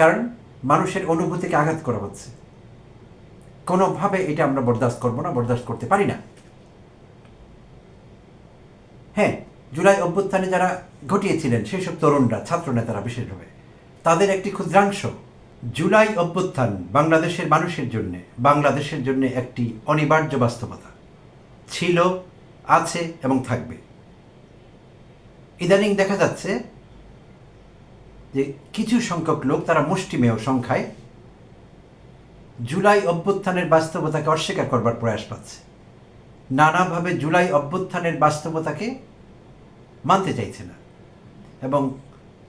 কারণ মানুষের অনুভূতিকে আঘাত করা হচ্ছে। কোনোভাবে এটা আমরা বরদাস্ত করব না, বরদাস্ত করতে পারি না। হ্যাঁ জুলাই অভ্যুত্থানে যারা ঘটিয়েছিলেন, সেই সব তরুণরা, ছাত্র নেতারা বিশেষভাবে, তাদের একটি ক্ষুদ্রাংশ জুলাই অভ্যুত্থান বাংলাদেশের মানুষের জন্য, বাংলাদেশের জন্য একটি অনিবার্য বাস্তবতা ছিল, আছে এবং থাকবে। ইদানিং দেখা যাচ্ছে যে কিছু সংখ্যক লোক তারা মুষ্টিমেয় সংখ্যায় জুলাই অভ্যুত্থানের বাস্তবতাকে অস্বীকার করবার প্রয়াস পাচ্ছে। নানাভাবে জুলাই অভ্যুত্থানের বাস্তবতাকে মানতে চাইছে না এবং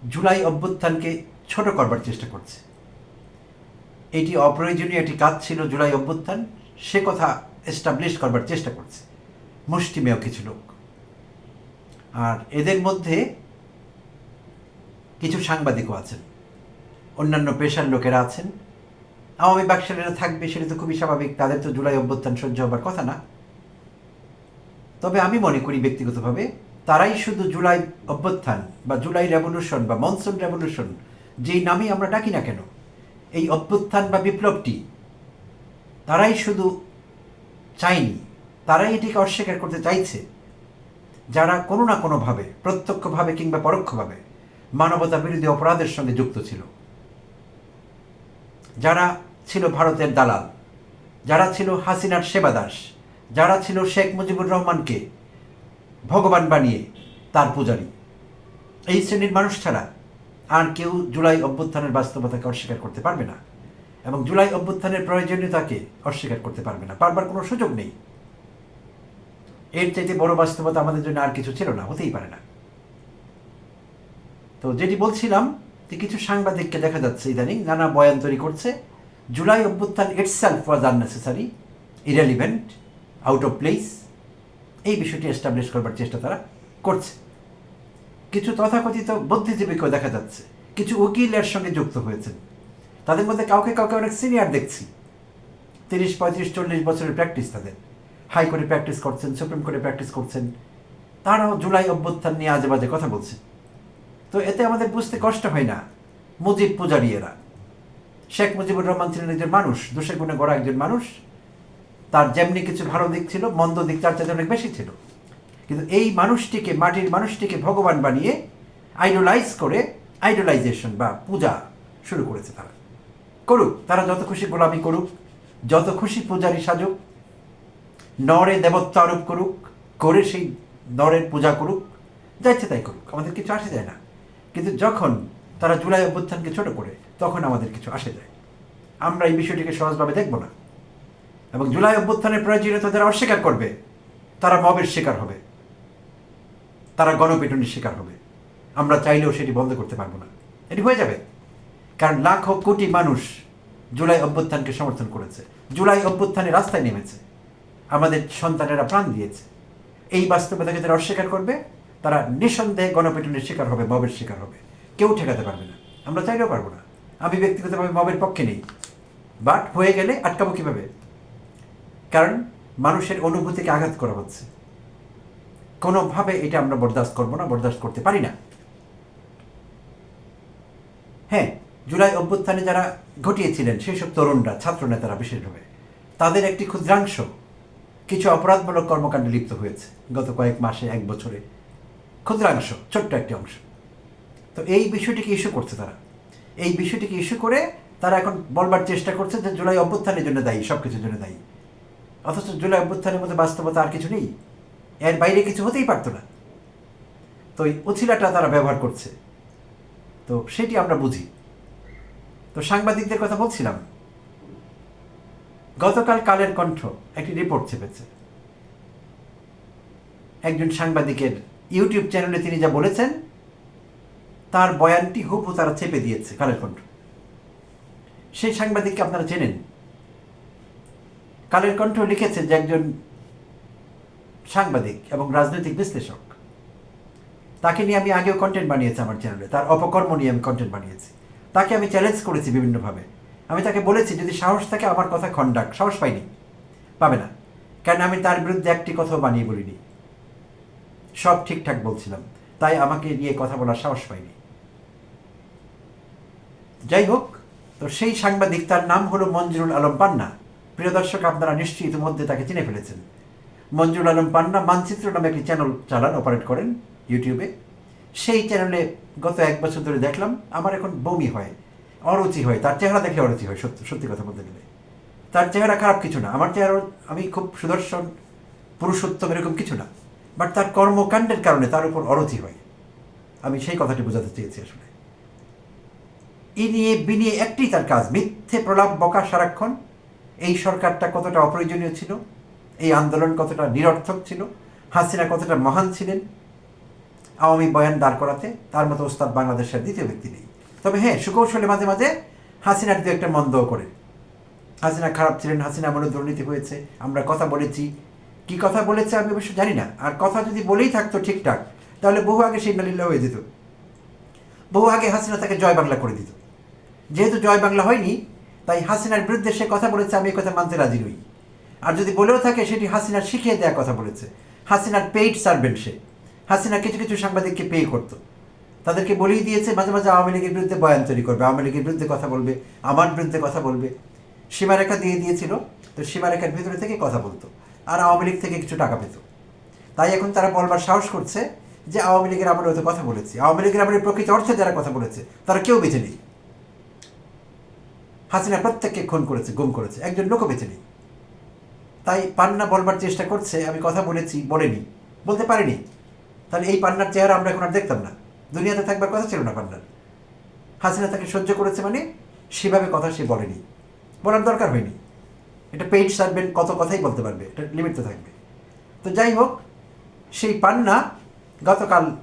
জুলাই অভ্যুত্থানকে ছোট করবার চেষ্টা করছে। এটি অপ্রয়োজনীয় একটি কাজ ছিল জুলাই অভ্যুত্থান, সে কথা এস্টাবলিশ করবার চেষ্টা করছে। মুষ্টিমেয় কিছু লোক। আর এদের মধ্যে কিছু সাংবাদিকও আছেন। অন্যান্য পেশার লোকেরা আছেন। আওয়ামী বাকশালীরা থাকবে সেটা তো খুবই স্বাভাবিক, তাদের তো জুলাই অভ্যুত্থান সহ্য হবার কথা না। তবে আমি মনে করি ব্যক্তিগতভাবে, তারাই শুধু জুলাই অভ্যুত্থান বা জুলাই রেভলিউশন বা মনসুন রেভলিউশন, যেই নামই আমরা ডাকি না কেন, এই অভ্যুত্থান বা বিপ্লবটি, তারাই শুধু চায়নি, তারাই এটিকে অস্বীকার করতে চাইছে, যারা কোনো না কোনোভাবে, প্রত্যক্ষভাবে কিংবা পরোক্ষভাবে মানবতা বিরোধী অপরাধের সঙ্গে যুক্ত ছিল। যারা ছিল ভারতের দালাল, যারা ছিল হাসিনার সেবাদাস, যারা ছিল শেখ মুজিবুর রহমানকে ভগবান বানিয়ে তার পূজারী। এই শ্রেণির মানুষ ছাড়া আর কেউ জুলাই অভ্যুত্থানের বাস্তবতাকে অস্বীকার করতে পারবে না এবং জুলাই অভ্যুত্থানের প্রয়োজনীয়তাকে অস্বীকার করতে পারবে না। পারবার কোনো সুযোগ নেই। এর চাইতে বড় বাস্তবতা আমাদের জন্য আর কিছু ছিল না, হতেই পারে না। তো যেটি বলছিলাম যে কিছু সাংবাদিককে দেখা যাচ্ছে ইদানিং, নানা বয়ান তৈরি করছে। জুলাই অভ্যুত্থান itself was unnecessary irrelevant out of place এই বিষয়টি এস্টাবলিশ করবার চেষ্টা তারা করছে। কিছু তথাকথিত বুদ্ধিজীবীকেও দেখা যাচ্ছে। কিছু উকিলের সঙ্গে যুক্ত হয়েছেন। তাদের মধ্যে কাউকে কাউকে অনেক সিনিয়র দেখছি। তিরিশ, পঁয়ত্রিশ, চল্লিশ বছরের প্র্যাকটিস তাদের। হাইকোর্টে প্র্যাকটিস করছেন সুপ্রিম কোর্টে প্র্যাকটিস করছেন। তারাও জুলাই অভ্যুত্থান নিয়ে আজে বাজে কথা বলছে। তো এতে আমাদের বুঝতে কষ্ট হয় না। মুজিব পূজারী এরা শেখ মুজিবুর রহমান ছিলেন একজন মানুষ দোষে গুণে গড়া একজন মানুষ। তার যেমনি কিছু ভালো দিক ছিল, মন্দ দিক তার চাইতে অনেক বেশি ছিল। কিন্তু এই মানুষটিকে, মাটির মানুষটিকে ভগবান বানিয়ে আইডোলাইজ করে আইডোলাইজেশন বা পূজা শুরু করেছে তারা। করুক, তারা যত খুশি গোলামি করুক, যত খুশি পূজারী সাজুক, নরে দেবত্ব আরোপ করুক, করে সেই নরের পূজা করুক যাচ্ছে তাই করুক, আমাদের কিছু আসে যায় না। কিন্তু যখন তারা জুলাই অভ্যুত্থানকে ছোট করে, তখন আমাদের কিছু আসে যায়। আমরা এই বিষয়টিকে সহজভাবে দেখব না। এবং জুলাই অভ্যুত্থানের প্রয়োজনীয়তা যারা অস্বীকার করবে। তারা মবের শিকার হবে। তারা গণপিটুনির শিকার হবে। আমরা চাইলেও সেটি বন্ধ করতে পারব না। এটি হয়ে যাবে। কারণ লাখো কোটি মানুষ জুলাই অভ্যুত্থানকে সমর্থন করেছে। জুলাই অভ্যুত্থানে রাস্তায় নেমেছে। আমাদের সন্তানেরা প্রাণ দিয়েছে। এই বাস্তবতাকে যারা অস্বীকার করবে। তারা নিঃসন্দেহে গণপিটুনির শিকার হবে, মবের শিকার হবে। কেউ ঠেকাতে পারবে না। আমরা চাইলেও পারব না। আমি ব্যক্তিগতভাবে মবের পক্ষে নেই। বাট হয়ে গেলে আটকাবো কীভাবে? কারণ মানুষের অনুভূতিকে আঘাত করা হচ্ছে। কোনোভাবে এটা আমরা বরদাস্ত করব না, বরদাস্ত করতে পারি না। হ্যাঁ জুলাই অভ্যুত্থানে যারা ঘটিয়েছিলেন, সেই সব তরুণরা, ছাত্র নেতারা বিশেষভাবে, তাদের একটি ক্ষুদ্রাংশ কিছু অপরাধমূলক কর্মকাণ্ডে লিপ্ত হয়েছে। গত কয়েক মাসে, এক বছরে। ক্ষুদ্রাংশ, ছোট্ট একটি অংশ। তো এই বিষয়টিকে ইস্যু করছে তারা। এই বিষয়টিকে ইস্যু করে তারা এখন বলবার চেষ্টা করছে যে জুলাই অভ্যুত্থানের জন্য দায়ী সব কিছুর জন্য দায়ী। অথচ জুলাই অভ্যুত্থানের মধ্যে বাস্তবতা আর কিছু নেই। এর বাইরে কিছু হতেই পারতো না। তো ওই উছিলাটা তারা ব্যবহার করছে। তো সেটি আমরা বুঝি। তো সাংবাদিকদের কথা বলছিলাম। গতকাল কালের কণ্ঠ একটি রিপোর্ট চেপেছে একজন সাংবাদিকের ইউটিউব চ্যানেলে তিনি যা বলেছেন, তার বয়ানটি হুবহু তারা চেপে দিয়েছে কালের কণ্ঠ। সেই সাংবাদিককে আপনারা চেনেন? কালের কণ্ঠ লিখেছেন যে একজন সাংবাদিক এবং রাজনৈতিক বিশ্লেষক। তাকে নিয়ে আমি আগেও কন্টেন্ট বানিয়েছি আমার চ্যানেলে তার অপকর্ম নিয়ে আমি কন্টেন্ট বানিয়েছি। তাকে আমি চ্যালেঞ্জ করেছি বিভিন্নভাবে। আমি তাকে বলেছি, যদি সাহস থাকে আমার কথা খন্ডাক সাহস পাইনি, পাবে না। কারণ আমি তার বিরুদ্ধে একটি কথাও বানিয়ে বলিনি? সব ঠিকঠাক বলছিলাম। তাই আমাকে নিয়ে কথা বলার সাহস পাইনি। যাই হোক, তো সেই সাংবাদিক, তার নাম হলো মঞ্জুরুল আলম পান্না। প্রিয় দর্শক, আপনারা নিশ্চয়ই ইতিমধ্যে তাকে চিনে ফেলেছেন। মঞ্জুরুল আলম পান্না মানচিত্র নামে একটি চ্যানেল চালান অপারেট করেন ইউটিউবে। সেই চ্যানেলে গত এক বছর ধরে দেখলাম, আমার এখন বমি হয়, অরুচি হয়, তার চেহারা দেখলে অরুচি হয় সত্যি সত্যি কথা বলতে গেলে। তার চেহারা খারাপ কিছু না, আমার চেহারা আমি খুব সুদর্শন, পুরুষোত্তম এরকম কিছু না। বাট তার কর্মকাণ্ডের কারণে তার উপর অরথি হয়। আমি সেই কথাটি বোঝাতে চেয়েছি আসলে। ই নিয়ে বিনিয়ে একটি তার কাজ, মিথ্যে প্রলাপ, বকা, সারাক্ষণ। এই সরকারটা কতটা অপ্রয়োজনীয় ছিল? এই আন্দোলন কতটা নিরর্থক ছিল? হাসিনা কতটা মহান ছিলেন? আওয়ামী বয়ান দাঁড় করাতে তার মতো ওস্তাদ বাংলাদেশের দ্বিতীয় ব্যক্তি নেই। তবে হ্যাঁ সুকৌশলে মাঝে মাঝে হাসিনার দু একটা মন্দও করে হাসিনা খারাপ ছিলেন, হাসিনা মনে দুর্নীতি হয়েছে। আমরা কথা বলেছি কি কথা বলেছে আমি অবশ্য জানি না। আর কথা যদি বলেই থাকতো ঠিকঠাক, তাহলে বহু আগে সেই নালিল্লা হয়ে যেত। বহু আগে হাসিনা তাকে জয় বাংলা করে দিত। যেহেতু জয় বাংলা হয়নি, তাই হাসিনার বিরুদ্ধে সে কথা বলেছে, আমি এই কথা মানতে রাজি নই। আর যদি বলেও থাকে, সেটি হাসিনার শিখিয়ে দেওয়া কথা বলেছে। হাসিনার পেইড সার্ভেন্ট সে। হাসিনা কিছু কিছু সাংবাদিককে পে করতো। তাদেরকে বলেই দিয়েছে, মাঝে মাঝে আওয়ামী লীগের বিরুদ্ধে বয়ান তৈরি করবে, আওয়ামী লীগের বিরুদ্ধে কথা বলবে, আমার বিরুদ্ধে কথা বলবে। সীমারেখা দিয়ে দিয়েছিল, তো সীমারেখার ভিতরে থেকে কথা বলতো। আর আওয়ামী লীগ থেকে কিছু টাকা পেত। তাই এখন তারা বলবার সাহস করছে যে আওয়ামী লীগের আমরা হয়তো কথা বলেছি। আওয়ামী লীগের আমরা প্রকৃত অর্থে যারা কথা বলেছে, তারা কেউ বেঁচে নেই। হাসিনা প্রত্যেককে খুন করেছে, গুম করেছে, একজন লোকও বেঁচে নেই। তাই পান্না বলবার চেষ্টা করছে, আমি কথা বলেছি, বলেনি, বলতে পারিনি। তাহলে এই পান্নার চেহারা আমরা এখন আর দেখতাম না। দুনিয়াতে থাকবার কথা ছিল না পান্নার। হাসিনা তাকে সহ্য করেছে মানে সেভাবে কথা সে বলেনি। বলার দরকার হয়নি। এটা পেইড সার্ভেন্ট কত কথাই বলতে পারবে, এটা লিমিট তো থাকবে। তো যাই হোক, সেই পান্না গতকাল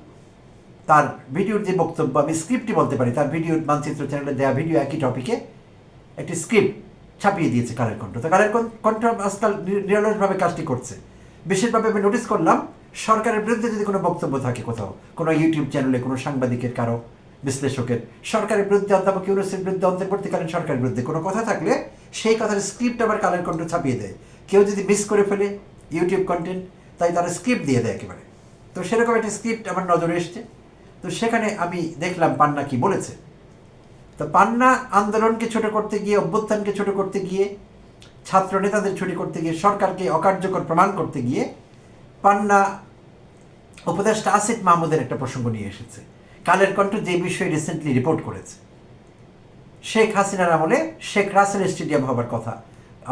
তার ভিডিওর যে বক্তব্য, আমি স্ক্রিপ্টই বলতে পারি, তার ভিডিওর মানচিত্র চ্যানেলে দেওয়া ভিডিও একই টপিকে একটি স্ক্রিপ্ট ছাপিয়ে দিয়েছে কালের কণ্ঠ তো কালের কণ্ঠ- আজকাল নিরলসভাবে কাজটি করছে। বিশেষভাবে আমি নোটিস করলাম, সরকারের বিরুদ্ধে যদি কোনো বক্তব্য থাকে কোথাও, কোনো ইউটিউব চ্যানেলে কোনো সাংবাদিকের, কারও বিশ্লেষকের, সরকারের বিরুদ্ধে, অধ্যাপক ইউনুসের বিরুদ্ধে, অন্তর্বর্তীকালীন সরকারের বিরুদ্ধে কোনো কথা থাকলে সেই কথার স্ক্রিপ্ট আবার কালের কণ্ঠ ছাপিয়ে দেয়। কেউ যদি মিস করে ফেলে ইউটিউব কন্টেন্ট তাই তারা স্ক্রিপ্ট দিয়ে দেয় একেবারে। তো সেরকম একটা স্ক্রিপ্ট আমার নজরে এসছে। তো সেখানে আমি দেখলাম পান্না কি বলেছে। তো পান্না আন্দোলনকে ছোট করতে গিয়ে, অভ্যুত্থানকে ছোট করতে গিয়ে ছাত্র নেতাদের ছুটি করতে গিয়ে, সরকারকে অকার্যকর প্রমাণ করতে গিয়ে পান্না উপদেষ্টা আসিফ মাহমুদের একটা প্রসঙ্গ নিয়ে এসেছে। কালের কণ্ঠ যে বিষয়ে রিসেন্টলি রিপোর্ট করেছে। শেখ হাসিনার আমলে শেখ রাসেল স্টেডিয়াম হবার কথা,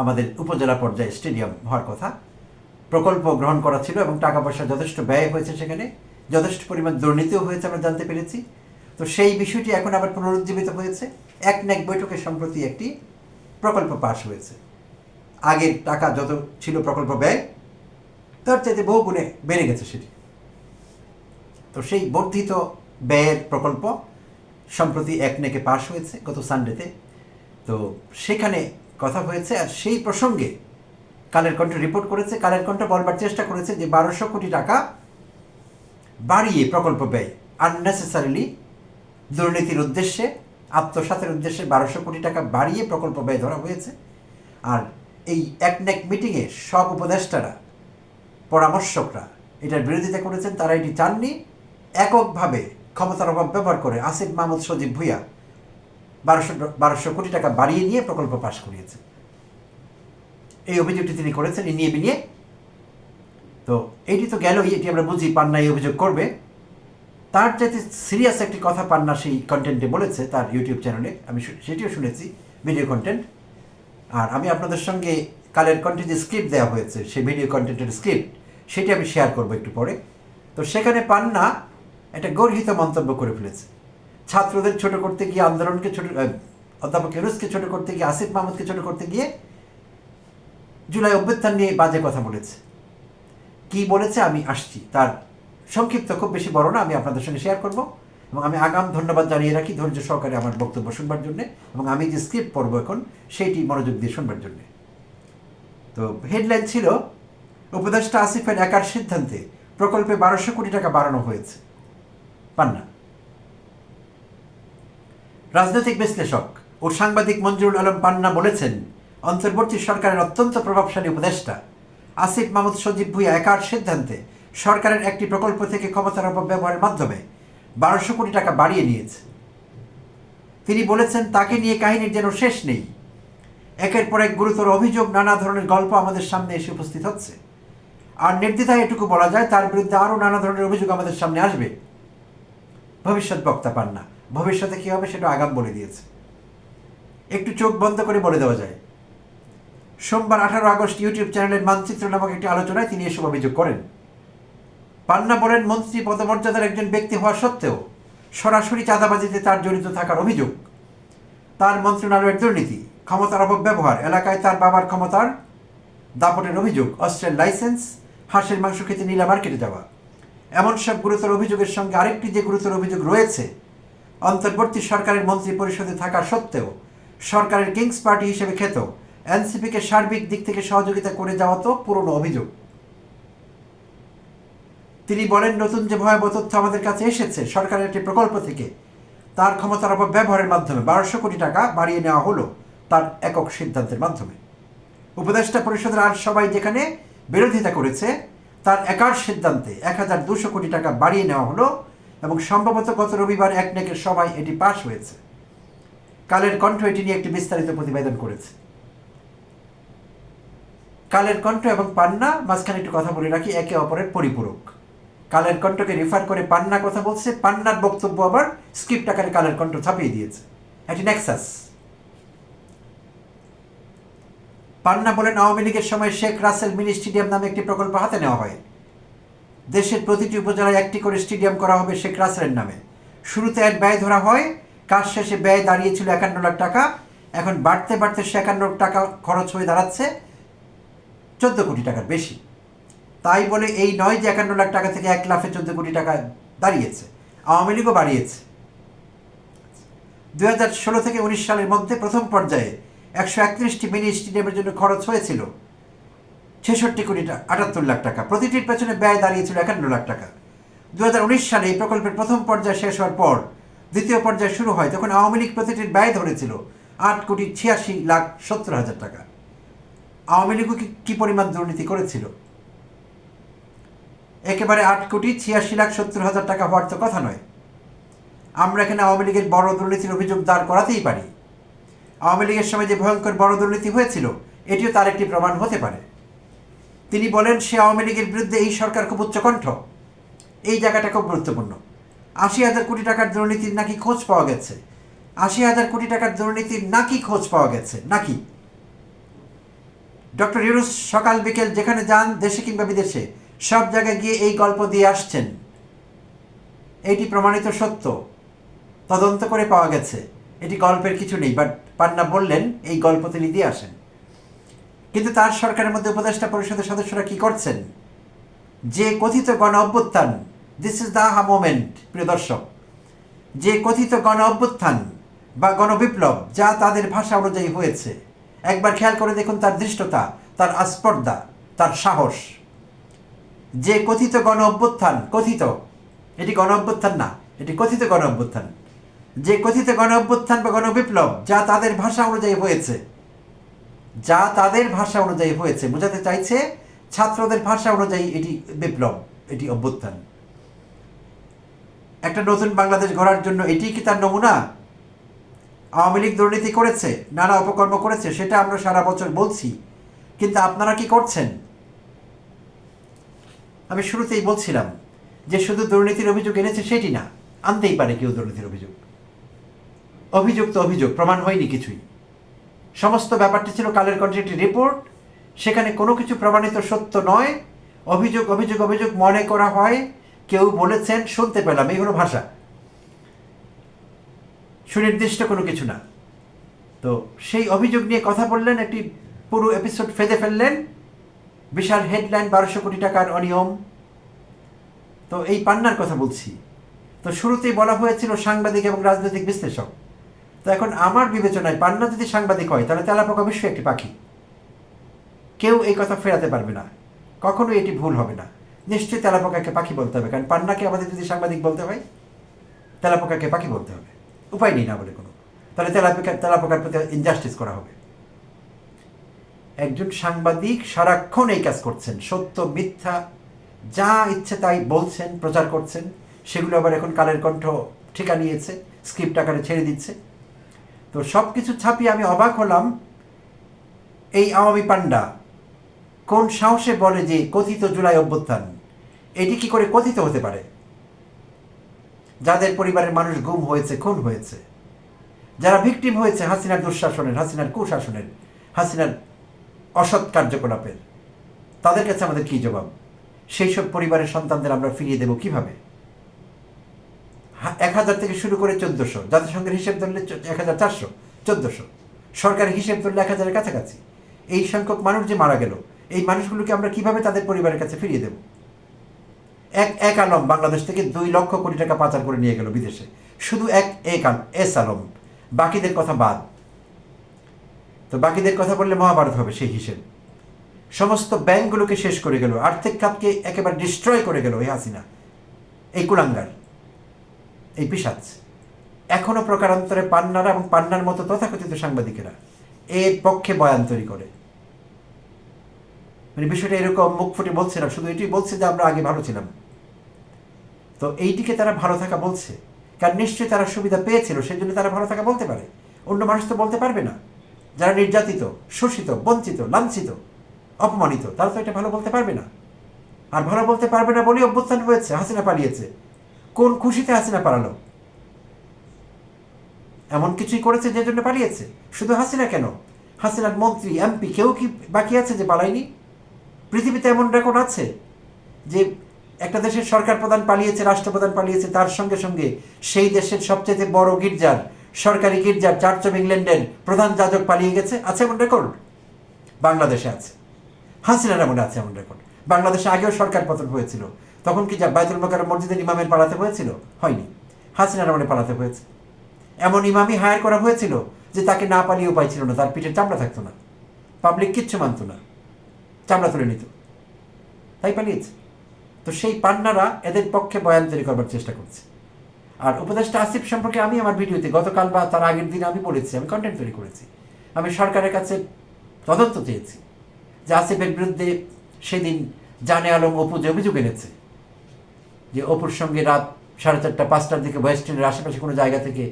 আমাদের উপজেলা পর্যায়ে স্টেডিয়াম হওয়ার কথা প্রকল্প গ্রহণ করা ছিল এবং টাকা পয়সা যথেষ্ট ব্যয় হয়েছে সেখানে, যথেষ্ট পরিমাণ দুর্নীতিও হয়েছে আমরা জানতে পেরেছি। তো সেই বিষয়টি এখন আবার পুনরুজ্জীবিত হয়েছে। এক নেক বৈঠকে সম্প্রতি একটি প্রকল্প পাশ হয়েছে। আগের টাকা যত ছিল প্রকল্প ব্যয়, তার চাইতে বহু গুণে বেড়ে গেছে সেটি। তো সেই বর্ধিত ব্যয়ের প্রকল্প সম্প্রতি এক নেকে পাশ হয়েছে গত সানডেতে। তো সেখানে কথা হয়েছে আর সেই প্রসঙ্গে কালের কণ্ঠ রিপোর্ট করেছে। কালের কণ্ঠ বলবার চেষ্টা করেছে যে বারোশো কোটি টাকা বাড়িয়ে প্রকল্প ব্যয় আননেসেসারিলি দুর্নীতির উদ্দেশ্যে, আত্মসাতের উদ্দেশ্যে বারোশো কোটি টাকা বাড়িয়ে প্রকল্প ব্যয় ধরা হয়েছে। আর এই একনেক মিটিংয়ে সব উপদেষ্টারা, পরামর্শকরা এটার বিরোধিতা করেছেন, তারা এটি চাননি। এককভাবে ক্ষমতার অভাব ব্যবহার করে আসিফ মাহমুদ সজীব ভুইয়া বারোশো বারোশো কোটি টাকা বাড়িয়ে নিয়ে প্রকল্প পাশ করিয়েছে এই অভিযোগটি তিনি করেছেন নিয়ে বিনিয়ে। তো এটি তো গেলই, এটি আমরা বুঝি পান্না এই অভিযোগ করবে। তার যাতে সিরিয়াস একটি কথা পান্না সেই কন্টেন্টে বলেছে তার ইউটিউব চ্যানেলে আমি সেটিও শুনেছি ভিডিও কন্টেন্ট আর আমি আপনাদের সঙ্গে কালের কন্টে যে স্ক্রিপ্ট দেওয়া হয়েছে, সেই ভিডিও কন্টেন্টের স্ক্রিপ্ট সেটি আমি শেয়ার করব একটু পরে। তো সেখানে পান্না একটা গর্হিত মন্তব্য করে ফেলেছে। ছাত্রদের ছোট করতে গিয়ে আন্দোলনকে ছোট অধ্যাপক ইউনুসকে ছোট করতে গিয়ে, আসিফ মাহমুদকে ছোট করতে গিয়ে জুলাই অভ্যুত্থান নিয়ে বাজে কথা বলেছে। কি বলেছে আমি আসছি। তার সংক্ষিপ্ত, খুব বেশি বড় না, আমি আপনাদের সঙ্গে শেয়ার করব। এবং আমি আগাম ধন্যবাদ জানিয়ে রাখি ধৈর্য সহকারে আমার বক্তব্য শুনবার জন্য এবং আমি যে স্ক্রিপ্ট পড়ব এখন, সেইটি মনোযোগ দিয়ে শুনবার জন্য। তো হেডলাইন ছিল, উপদেষ্টা আসিফের একার সিদ্ধান্তে প্রকল্পে বারোশো কোটি টাকা বাড়ানো হয়েছে। পান্না রাজনৈতিক বিশ্লেষক ও সাংবাদিক মঞ্জুরুল আলম পান্না বলেছেন, অন্তর্বর্তী সরকারের অত্যন্ত প্রভাবশালী উপদেষ্টা আসিফ মাহমুদ সজীব ভুইয়া একার সিদ্ধান্তে সরকারের একটি প্রকল্প থেকে ক্ষমতার অপব্যবহারের মাধ্যমে বারোশো কোটি টাকা বাড়িয়ে নিয়েছে। তিনি বলেছেন, তাকে নিয়ে কাহিনীর যেন শেষ নেই। একের পর এক গুরুতর অভিযোগ, নানা ধরনের গল্প আমাদের সামনে এসে উপস্থিত হচ্ছে। আর নির্দ্বিধায় এটুকু বলা যায়, তার বিরুদ্ধে আরও নানা ধরনের অভিযোগ আমাদের সামনে আসবে। ভবিষ্যৎ বক্তা পান না। ভবিষ্যতে কী হবে সেটা আগাম বলে দিয়েছে। একটু চোখ বন্ধ করে বলে দেওয়া যায়। সোমবার আঠারো আগস্ট ইউটিউব চ্যানেলের মানচিত্র নামক একটি আলোচনায় তিনি এসব অভিযোগ করেন। পান্না বলেন, মন্ত্রী পদমর্যাদার একজন ব্যক্তি হওয়া সত্ত্বেও সরাসরি চাঁদাবাজিতে তার জড়িত থাকার অভিযোগ। তার মন্ত্রণালয়ের দুর্নীতি, ক্ষমতার অপব্যবহার, এলাকায় তার বাবার ক্ষমতার দাপটের অভিযোগ, অস্ত্রের লাইসেন্স, হাঁসের মাংস খেতে নীলা মার্কেটে যাওয়া। এমন সব গুরুতর অভিযোগের সঙ্গে আরেকটি যে গুরুতর অভিযোগ রয়েছে, অন্তর্বর্তী সরকারের মন্ত্রী পরিষদে থাকা সত্ত্বেও সরকারের কিংস পার্টি হিসেবে খ্যাত এনসিপিকে সার্বিক দিক থেকে সহযোগিতা করে যাওয়া তো পুরনো অভিযোগ। তিনি বলেন, নতুন যে ভয়াবহ তথ্য আমাদের কাছে এসেছে, সরকারের একটি প্রকল্প থেকে, তার ক্ষমতার অপব্যবহারের মাধ্যমে বারোশো কোটি টাকা বাড়িয়ে নেওয়া হলো তার একক সিদ্ধান্তের মাধ্যমে। উপদেষ্টা পরিষদের আর সবাই যেখানে বিরোধিতা করেছে তার একার সিদ্ধান্তে এক হাজার দুশো কোটি টাকা বাড়িয়ে নেওয়া হলো এবং সম্ভবত গত রবিবার একনেকের সভায় এটি পাশ হয়েছে। কালের কণ্ঠ এটি নিয়ে একটি বিস্তারিত প্রতিবেদন করেছে। কালের কণ্ঠ এবং পান্না, মাঝখানে একটু কথা বলে রাখি, একে অপরের পরিপূরক। কালের কণ্ঠকে রেফার করে পান্না কথা বলছে। পান্নার বক্তব্য আবার স্ক্রিপ্ট আকারে কালের কণ্ঠ ছাপিয়ে দিয়েছে। এটি নেক্সাস পান্না বলেন, আওয়ামী লীগের সময় শেখ রাসেল মিনি স্টেডিয়াম নামে একটি প্রকল্প হাতে নেওয়া হয়। দেশের প্রতিটি উপজেলায় একটি করে স্টেডিয়াম করা হবে শেখ রাসেলের নামে। শুরুতে এক ব্যয় ধরা হয়, কাজ শেষে ব্যয় দাঁড়িয়েছিল একান্ন লাখ টাকা। এখন বাড়তে বাড়তে সে একান্ন টাকা খরচ হয়ে দাঁড়াচ্ছে চোদ্দ কোটি টাকার বেশি। তাই বলে এই নয় যে একান্ন লাখ টাকা থেকে এক লাফে চোদ্দ কোটি টাকা দাঁড়িয়েছে, আওয়ামী লীগও বাড়িয়েছে। দু হাজার ষোলো থেকে উনিশ সালের মধ্যে প্রথম পর্যায়ে একশো একত্রিশটি মিনি স্টেডিয়ামের জন্য খরচ হয়েছিল। ছেষট্টি কোটি আটাত্তর লাখ টাকা। প্রতিটির পেছনে ব্যয় দাঁড়িয়েছিল একান্ন লাখ টাকা। দু উনিশ সালে এই প্রকল্পের প্রথম পর্যায় শেষ হওয়ার পর দ্বিতীয় পর্যায় শুরু হয় তখন আওয়ামী লীগ প্রতিটির ব্যয় ধরেছিল আট কোটি ছিয়াশি লাখ সত্তর হাজার টাকা। আওয়ামী লীগও কি কী পরিমাণ দুর্নীতি করেছিল? একেবারে আট কোটি ছিয়াশি লাখ সত্তর হাজার টাকা হওয়ার তো কথা নয়। আমরা এখানে আওয়ামী লীগের বড় দুর্নীতির অভিযোগ দাঁড় করাতেই পারি। আওয়ামী লীগের সময় যে ভয়ঙ্কর বড় দুর্নীতি হয়েছিল, এটিও তার একটি প্রমাণ হতে পারে। তিনি বলেন, সে আওয়ামী লীগের বিরুদ্ধে এই সরকার খুব উচ্চকণ্ঠ এই জায়গাটা খুব গুরুত্বপূর্ণ। আশি হাজার কোটি টাকার দুর্নীতির নাকি খোঁজ পাওয়া গেছে। আশি হাজার কোটি টাকার দুর্নীতির নাকি খোঁজ পাওয়া গেছে, নাকি? ডক্টর ইউনুস সকাল বিকেল যেখানে যান, দেশে কিংবা বিদেশে, সব জায়গায় গিয়ে এই গল্প দিয়ে আসছেন। এটি প্রমাণিত সত্য। তদন্ত করে পাওয়া গেছে। এটি গল্পের কিছু নেই, বাট পান্না বললেন, এই গল্প তিনি দিয়ে আসেন। কিন্তু তার সরকারের মধ্যে উপদেষ্টা পরিষদের সদস্যরা কি করছেন? যে কথিত গণ অভ্যুত্থান this is the ha moment প্রিয় দর্শক। যে কথিত গণ অভ্যুত্থান বা গণবিপ্লব যা তাদের ভাষা অনুযায়ী হয়েছে। একবার খেয়াল করে দেখুন তার দৃষ্টতা তার আস্পর্ধা, তার সাহস। যে কথিত গণ অভ্যুত্থান, কথিত, এটি গণ অভ্যুত্থান না, এটি কথিত গণ অভ্যুত্থান। যে কথিত গণ অভ্যুত্থান বা গণবিপ্লব যা তাদের ভাষা অনুযায়ী হয়েছে, যা তাদের ভাষা অনুযায়ী হয়েছে, বোঝাতে চাইছে ছাত্রদের ভাষা অনুযায়ী এটি বিপ্লব, এটি অভ্যুত্থান। একটা নতুন বাংলাদেশ গড়ার জন্য এটি কি তার নমুনা? আওয়ামী লীগ দুর্নীতি করেছে, নানা অপকর্ম করেছে, সেটা আমরা সারা বছর বলছি, কিন্তু আপনারা কি করছেন? আমি শুরুতেই বলছিলাম যে শুধু দুর্নীতির অভিযোগ এনেছে সেটি না, আনতেই পারে কেউ দুর্নীতির অভিযোগ। অভিযোগ তো অভিযোগ, প্রমাণ হয়নি কিছুই। সমস্ত ব্যাপারটি ছিল কালের কণ্ঠে একটি রিপোর্ট, সেখানে কোনো কিছু প্রমাণিত সত্য নয়। অভিযোগ অভিযোগ অভিযোগ মনে করা হয়, কেউ বলেছেন, শুনতে পেলাম, এই হলো ভাষা। সুনির্দিষ্ট কোনো কিছু না। তো সেই অভিযোগ নিয়ে কথা বললেন, একটি পুরো এপিসোড ফেঁদে ফেললেন। বিশাল হেডলাইন বারোশো কোটি টাকার অনিয়ম। তো এই পান্নার কথা বলছি। তো শুরুতেই বলা হয়েছিল সাংবাদিক এবং রাজনৈতিক বিশ্লেষক। তো এখন আমার বিবেচনায় পান্না যদি সাংবাদিক হয়, তাহলে তেলাপোকা অবশ্যই একটি পাখি। কেউ এই কথা ফেরাতে পারবে না। কখনো এটি ভুল হবে না। নিশ্চয়ই তেলাপোকাকে পাখি বলতে হবে, কারণ পান্নাকে আমাদের যদি সাংবাদিক বলতে হয়, তেলাপোকাকে পাখি বলতে হবে। উপায় নেই না বলে কোনো। তাহলে তেলাপোকা, তেলাপোকার প্রতি ইনজাস্টিস করা হবে। একজন সাংবাদিক সারাক্ষণ এই কাজ করছেন। সত্য, মিথ্যা, যা ইচ্ছে তাই বলছেন, প্রচার করছেন, সেগুলো আবার এখন কালের কণ্ঠ ঠিকা নিয়েছে স্ক্রিপ্ট আকারে ছেড়ে দিচ্ছে। তো সব কিছু ছাপিয়ে আমি অবাক হলাম, এই আওয়ামী পান্ডা কোন সাহসে বলে যে কথিত জুলাই অভ্যুত্থান? এটি কি করে কথিত হতে পারে? যাদের পরিবারের মানুষ গুম হয়েছে, খুন হয়েছে, যারা ভিকটিম হয়েছে হাসিনার দুঃশাসনের, হাসিনার কুশাসনের, হাসিনার অসৎ কার্যকলাপের, তাদের কাছে আমাদের কী জবাব? সেই সব পরিবারের সন্তানদের আমরা ফিরিয়ে দেব কীভাবে? এক হাজার থেকে শুরু করে চোদ্দশো। জাতিসংঘের হিসেব ধরলে এক হাজার চারশো, চোদ্দশো। সরকারের হিসেব ধরলে এক হাজারের কাছাকাছি। এই সংখ্যক মানুষ যে মারা গেল, এই মানুষগুলোকে আমরা কীভাবে তাদের পরিবারের কাছে ফিরিয়ে দেব? এক এক আলম বাংলাদেশ থেকে দুই লক্ষ কোটি টাকা পাচার করে নিয়ে গেল বিদেশে। শুধু এক এক এস আলম। বাকিদের কথা বাদ। তো বাকিদের কথা বললে মহাভারত হবে সেই হিসেব। সমস্ত ব্যাংকগুলোকে শেষ করে গেল। আর্থিক খাতকে একেবারে ডিস্ট্রয় করে গেল এই হাসিনা। এই কুলাঙ্গার। এই পিসাচ এখনও প্রকারান্তরে পান্নারা এবং পান্নার মতো তথাকথিত সাংবাদিকেরা এর পক্ষে বয়ান তৈরি করে। মানে বিষয়টা এরকম মুখ ফুটে বলছে না শুধু এটি বলছে যে আমরা আগে ভালো ছিলাম। তো এইটিকে তারা ভালো থাকা বলছে। কারণ নিশ্চয়ই তারা সুবিধা পেয়েছিল সেই জন্য তারা ভালো থাকা বলতে পারে। অন্য মানুষ তো বলতে পারবে না। যারা নির্যাতিত, শোষিত, বঞ্চিত, লাঞ্ছিত, অপমানিত, তারা তো এটা ভালো বলতে পারবে না। আর ভালো বলতে পারবে না বলেই অভ্যুত্থান হয়েছে, হাসিনা পালিয়েছে। কোন খুশিতে হাসিনা পালালো এমন কিছুই করেছে যে জন্য পালিয়েছে। শুধু হাসিনা কেন? হাসিনার মন্ত্রী, এমপি কেউ কি বাকি আছে যে পালায়নি? পৃথিবীতে এমন রেকর্ড আছে যে একটা দেশের সরকার প্রধান পালিয়েছে, রাষ্ট্রপ্রধান পালিয়েছে, তার সঙ্গে সঙ্গে সেই দেশের সবচেয়ে বড় গির্জার, সরকারি গির্জার, চার্চ অফ ইংল্যান্ডের প্রধান যাজক পালিয়ে গেছে। আছে এমন রেকর্ড বাংলাদেশে আছে। হাসিনার এমন আছে এমন রেকর্ড বাংলাদেশে আগেও সরকার পতন হয়েছিল। তখন কি যা বাইতুল মকার মসজিদের ইমামের পালাতে হয়েছিল? হয়নি। হাসিনার আমলে পালাতে হয়েছে। এমন ইমামই হায়ার করা হয়েছিল যে তাকে না পালিয়ে উপায় ছিল না, তার পিঠের চামড়া থাকতো না। পাবলিক কিচ্ছু মানতো না। চামড়া তুলে নিত। তাই পালিয়েছে। তো সেই পান্নারা এদের পক্ষে বয়ান তৈরি করবার চেষ্টা করছে। আর উপদেষ্টা আসিফ সম্পর্কে আমি আমার ভিডিওতে গতকাল বা তার আগের দিন আমি বলেছি, আমি কন্টেন্ট তৈরি করেছি। আমি সরকারের কাছে তদন্ত চেয়েছি যে আসিফের বিরুদ্ধে সেদিন জানে আলম অপু যে অভিযোগ এনেছে। যে অপুর সঙ্গে রাত সাড়ে চারটা, পাঁচটার দিকে ওয়েস্ট ওয়েস্টার্নের আশেপাশে কোনো জায়গা থেকে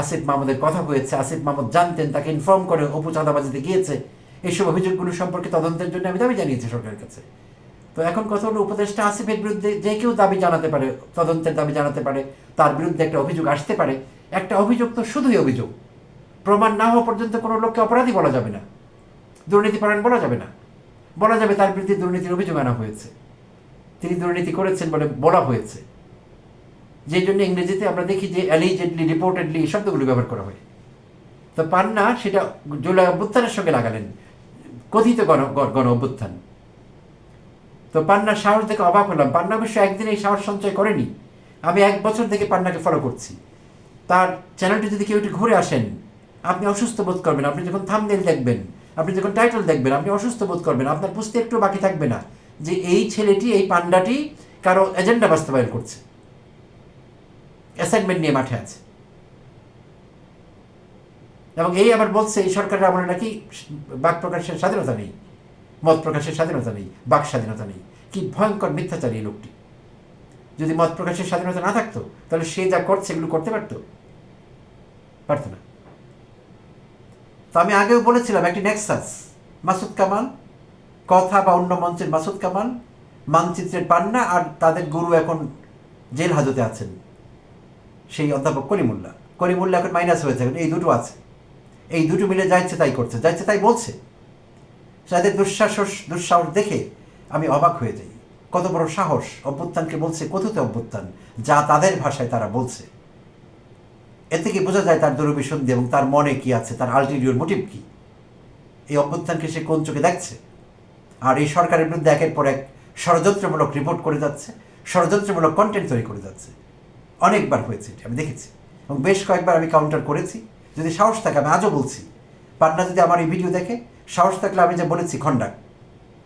আসিফ মাহমুদের কথা হয়েছে, আসিফ মাহমুদ জানতেন, তাকে ইনফর্ম করে অপু চাঁদাবাজিতে গিয়েছে। এইসব অভিযোগগুলো সম্পর্কে তদন্তের জন্য আমি দাবি জানিয়েছি সরকারের কাছে। তো এখন কথা হলো উপদেষ্টা আসিফের বিরুদ্ধে যে কেউ দাবি জানাতে পারে, তদন্তের দাবি জানাতে পারে, তার বিরুদ্ধে একটা অভিযোগ আসতে পারে। একটা অভিযোগ তো শুধুই অভিযোগ। প্রমাণ না হওয়া পর্যন্ত কোনো লোককে অপরাধী বলা যাবে না। দুর্নীতিপরায়ণ বলা যাবে না। বলা যাবে তার বিরুদ্ধে দুর্নীতির অভিযোগ আনা হয়েছে। তিনি দুর্নীতি করেছেন বলে বলা হয়েছে। যেই জন্য ইংরেজিতে আমরা দেখি যে অ্যালিজেডলি রিপোর্টেডলি এই শব্দগুলো ব্যবহার করা হয়। তো পান্না সেটা জুলাই অভ্যুত্থানের সঙ্গে লাগালেন, কথিত গণ গণ অভ্যুত্থান। তো পান্নার সাহস দেখে অবাক হলাম। পান্না অবশ্য একদিন এই সাহস সঞ্চয় করেনি। আমি এক বছর থেকে পান্নাকে ফলো করছি। তার চ্যানেলটি যদি কেউ একটু ঘুরে আসেন, আপনি অসুস্থ বোধ করবেন। আপনি যখন থামনেল দেখবেন, আপনি যখন টাইটেল দেখবেন, আপনি অসুস্থ বোধ করবেন। আপনার বুঝতে একটু বাকি থাকবে না। যে এই ছেলেটি, এই পান্ডাটি কারও এজেন্ডা বাস্তবায়ন করছে। অ্যাসাইনমেন্ট নিয়ে মাঠে আছে। এবং এই আবার বলছে, এই সরকারের আমলে নাকি বাক প্রকাশের স্বাধীনতা নেই, মত প্রকাশের স্বাধীনতা নেই, বাক স্বাধীনতা নেই। কি ভয়ঙ্কর মিথ্যাচারী এই লোকটি। যদি মত প্রকাশের স্বাধীনতা না থাকতো, তাহলে সে যা করছে, এগুলো করতে পারতো? পারতো না। তো আমি আগেও বলেছিলাম, একটি নেক্সাস মাসুদ কামাল কথা বা অন্য মঞ্চের মাসুদ কামাল, মানচিত্রের পান্না আর তাদের গুরু এখন জেল হাজতে আছেন। সেই অধ্যাপক করিমুল্লা। করিমুল্লা এখন মাইনাস হয়েছে এই দুটো আছে। এই দুটো মিলে যাইছে তাই করছে। যাইছে তাই বলছে। তাদের দুঃসাহস দুঃসাহস দেখে আমি অবাক হয়ে যাই। কত বড় সাহস। অভ্যুত্থানকে বলছে কথিত অভ্যুত্থান, যা তাদের ভাষায় তারা বলছে। এ থেকে বোঝা যায় তার দুরভিসন্ধি এবং তার মনে কি আছে, তার আলটিরিয়র মোটিভ কি। এই অভ্যুত্থানকে সে কোন চোখে দেখছে? আর এই সরকারের বিরুদ্ধে একের পর এক ষড়যন্ত্রমূলক রিপোর্ট করে যাচ্ছে, ষড়যন্ত্রমূলক কন্টেন্ট তৈরি করে যাচ্ছে। অনেকবার হয়েছে এটি, আমি দেখেছি। এবং বেশ কয়েকবার আমি কাউন্টার করেছি। যদি সাহস থাকে আমি আজও বলছি পান্না যদি আমার এই ভিডিও দেখে, সাহস থাকলে আমি যে বলেছি খন্ডাক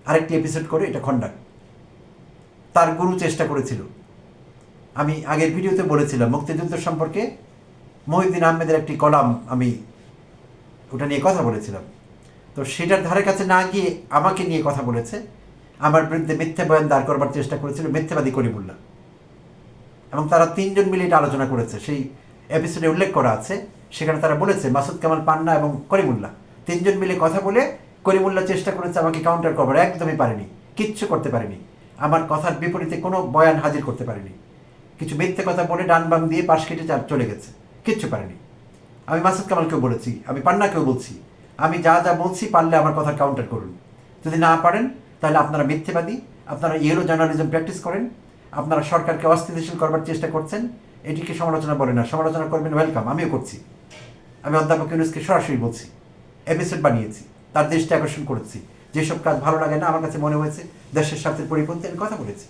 আরেকটি এপিসোড করে এটা খন্ডাক তার গুরু চেষ্টা করেছিল। আমি আগের ভিডিওতে বলেছিলাম, মুক্তিযুদ্ধ সম্পর্কে মহিউদ্দিন আহমেদের একটি কলাম আমি ওটা নিয়ে কথা বলেছিলাম। তো সেটার ধারে কাছে না গিয়ে আমাকে নিয়ে কথা বলেছে। আমার বিরুদ্ধে মিথ্যে বয়ান দাঁড় করবার চেষ্টা করেছিল মিথ্যেবাদী করিমুল্লাহ এবং তারা তিনজন মিলে এটা আলোচনা করেছে। সেই এপিসোডে উল্লেখ করা আছে, সেখানে তারা বলেছে, মাসুদ কামাল পান্না এবং করিমুল্লাহ তিনজন মিলে কথা বলে করিমুল্লাহ চেষ্টা করেছে আমাকে কাউন্টার করবার। একদমই পারেনি, কিচ্ছু করতে পারেনি। আমার কথার বিপরীতে কোনো বয়ান হাজির করতে পারেনি। কিছু মিথ্যে কথা বলে ডান বাম দিয়ে পাশ কেটে চলে গেছে, কিচ্ছু পারেনি। আমি মাসুদ কামালকেও বলেছি, আমি পান্নাকেও বলছি আমি যা যা বলছি পারলে আমার কথা কাউন্টার করুন। যদি না পারেন, তাহলে আপনারা মিথ্যেবাদী, আপনারা ইয়েলো জার্নালিজম প্র্যাকটিস করেন, আপনারা সরকারকে অস্থিতিশীল করবার চেষ্টা করছেন, এটিকে সমালোচনা বলে না। সমালোচনা করবেন ওয়েলকাম আমিও করছি। আমি অধ্যাপক ইউনুসকে সরাসরি বলছি এপিসোড বানিয়েছি, তার দৃষ্টি আকর্ষণ করেছি। যেসব কাজ ভালো লাগে না, আমার কাছে মনে হয়েছে, দেশের স্বার্থের পরিপন্থী, আমি কথা বলেছি।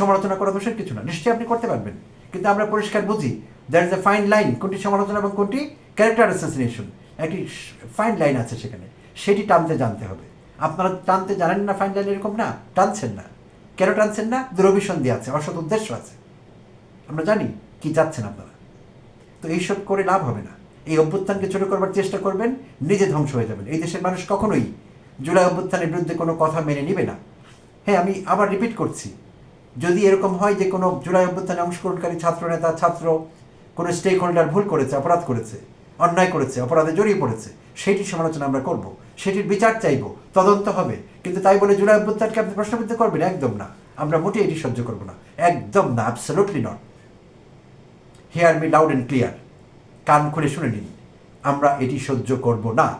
সমালোচনা করা দোষের কিছু না, নিশ্চয়ই আপনি করতে পারবেন। কিন্তু আমরা পরিষ্কার বুঝি there is a fine line কোনটি সমালোচনা এবং কোনটি ক্যারেক্টার অ্যাসোসিয়েশন একটি ফাইন লাইন আছে সেখানে। সেটি টানতে জানতে হবে। আপনারা টানতে জানেন না ফাইন লাইন এরকম না? টানছেন না। কেন টানছেন না? দুরভিসন্ধি আছে, অসৎ উদ্দেশ্য আছে। আমরা জানি কি যাচ্ছেন আপনারা। তো এইসব করে লাভ হবে না। এই অভ্যুত্থানকে ছোট করবার চেষ্টা করবেন, নিজে ধ্বংস হয়ে যাবেন। এই দেশের মানুষ কখনোই জুলাই অভ্যুত্থানের বিরুদ্ধে কোনো কথা মেনে নিবে না। হ্যাঁ আমি আবার রিপিট করছি। যদি এরকম হয় যে কোনো জুলাই অভ্যুত্থানে অংশগ্রহণকারী ছাত্র নেতা ছাত্র, কোনো স্টেক হোল্ডার ভুল করেছে, অপরাধ করেছে অন্যায় করেছে, অপরাধে জড়িয়ে পড়েছে, সেটির সমালোচনা আমরা করব, সেটির বিচার চাইব, তদন্ত হবে। কিন্তু তাই বলে জুলাই অভ্যুত্থানকে আপনি প্রশ্নবিদ্ধ করবেন? একদম না। আমরা মোটে এটি সহ্য করব না। একদম না absolutely not hear me loud and clear কান খুলে শুনে নিন। আমরা এটি সহ্য করব না।